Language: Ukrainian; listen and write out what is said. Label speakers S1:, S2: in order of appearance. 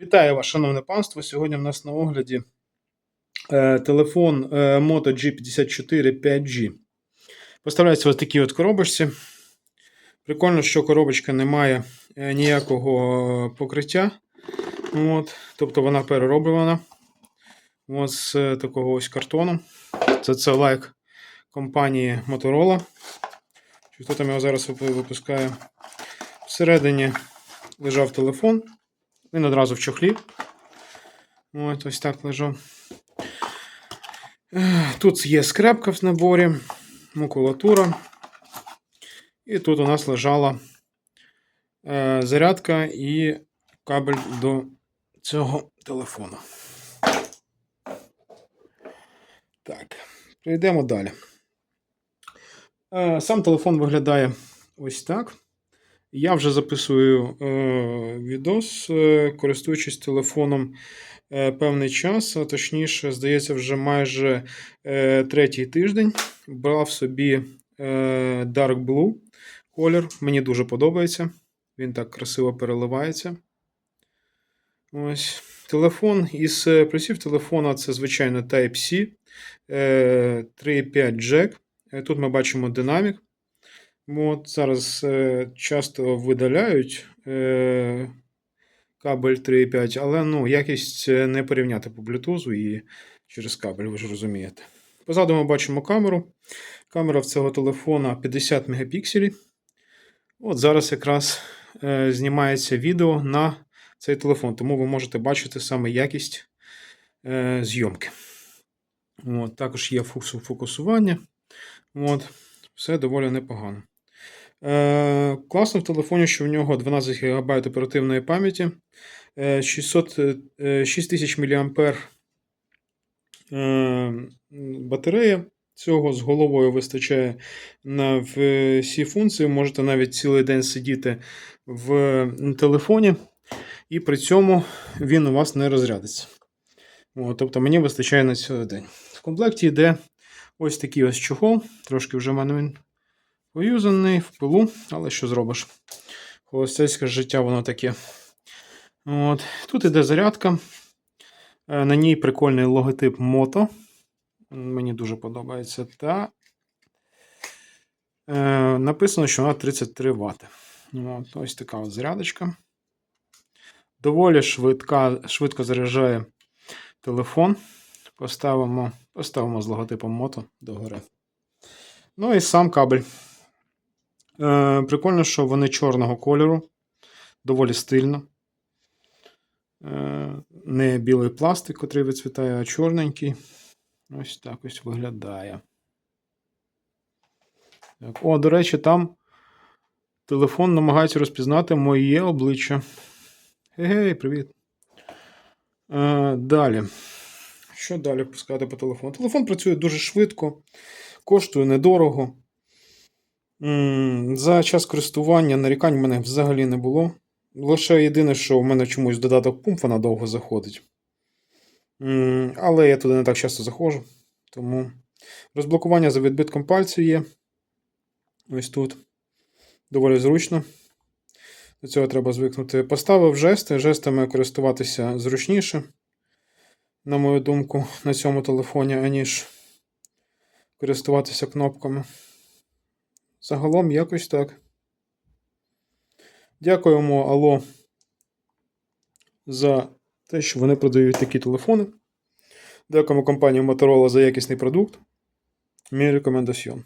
S1: Вітаю вас, шановне панство. Сьогодні в нас на огляді е, телефон е, Moto G54 5G. Поставляється ось такі от коробочці. Прикольно, що коробочка не має е, ніякого покриття. От, тобто вона перероблена от з е, такого ось картону. Це це лайк компанії Motorola. Чи хто там його зараз випускає? Всередині лежав телефон. Він одразу в чохлі. От, ось так лежав. Тут є скрепка в наборі, макулатура. І тут у нас лежала е, зарядка і кабель до цього телефону. Так, перейдемо далі. Е, сам телефон виглядає ось так. Я вже записую е, відос, е, користуючись телефоном е, певний час, а точніше, здається, вже майже третій тиждень. Брав собі Dark Blue колір. Мені дуже подобається. Він так красиво переливається. Ось. Телефон із плюсів телефона це, звичайно, Type-C, е, 3.5 Jack. Тут ми бачимо динамік. От зараз е, часто видаляють е, кабель 3.5, але ну, якість е, не порівняти по Bluetooth і через кабель, ви ж розумієте. Позаду ми бачимо камеру. Камера в цього телефона 50 мегапікселів. От зараз якраз е, знімається відео на цей телефон, тому ви можете бачити саме якість е, зйомки. От, також є фокусування. От, все доволі непогано. Е, класно в телефоні, що в нього 12 ГБ оперативної пам'яті, е, 600, е, 6000 мА е, батарея. Цього з головою вистачає на всі функції. Можете навіть цілий день сидіти в телефоні, і при цьому він у вас не розрядиться. От, тобто мені вистачає на цілий день. В комплекті йде ось такий ось чохол. Трошки вже в мене він поюзаний в пилу, але що зробиш? Холостяцьке життя, воно таке. От. Тут іде зарядка. Е, На ній прикольний логотип Moto. Мені дуже подобається. Та е, написано, що вона 33 Вт. От, ось така от зарядочка. Доволі швидка, швидко заряджає телефон. Поставимо, поставимо з логотипом Moto догори. Ну і сам кабель. Е, прикольно, що вони чорного кольору. Доволі стильно. Е, не білий пластик, котрий вицвітає, а чорненький. Ось так ось виглядає. Так. О, до речі, там телефон намагається розпізнати моє обличчя. Гей, привіт. Е, далі. Що далі пускати по телефону? Телефон працює дуже швидко, коштує недорого. За час користування нарікань в мене взагалі не було. Лише єдине, що в мене чомусь додаток пумпа надовго заходить. Але я туди не так часто заходжу. Тому розблокування за відбитком пальців є. Ось тут. Доволі зручно. До цього треба звикнути. Поставив жести. Жестами користуватися зручніше, на мою думку, на цьому телефоні, аніж користуватися кнопками. Загалом якось так. Дякуємо Алло за те, що вони продають такі телефони. Дякуємо компанії Motorola за якісний продукт. Мій рекомендаціон.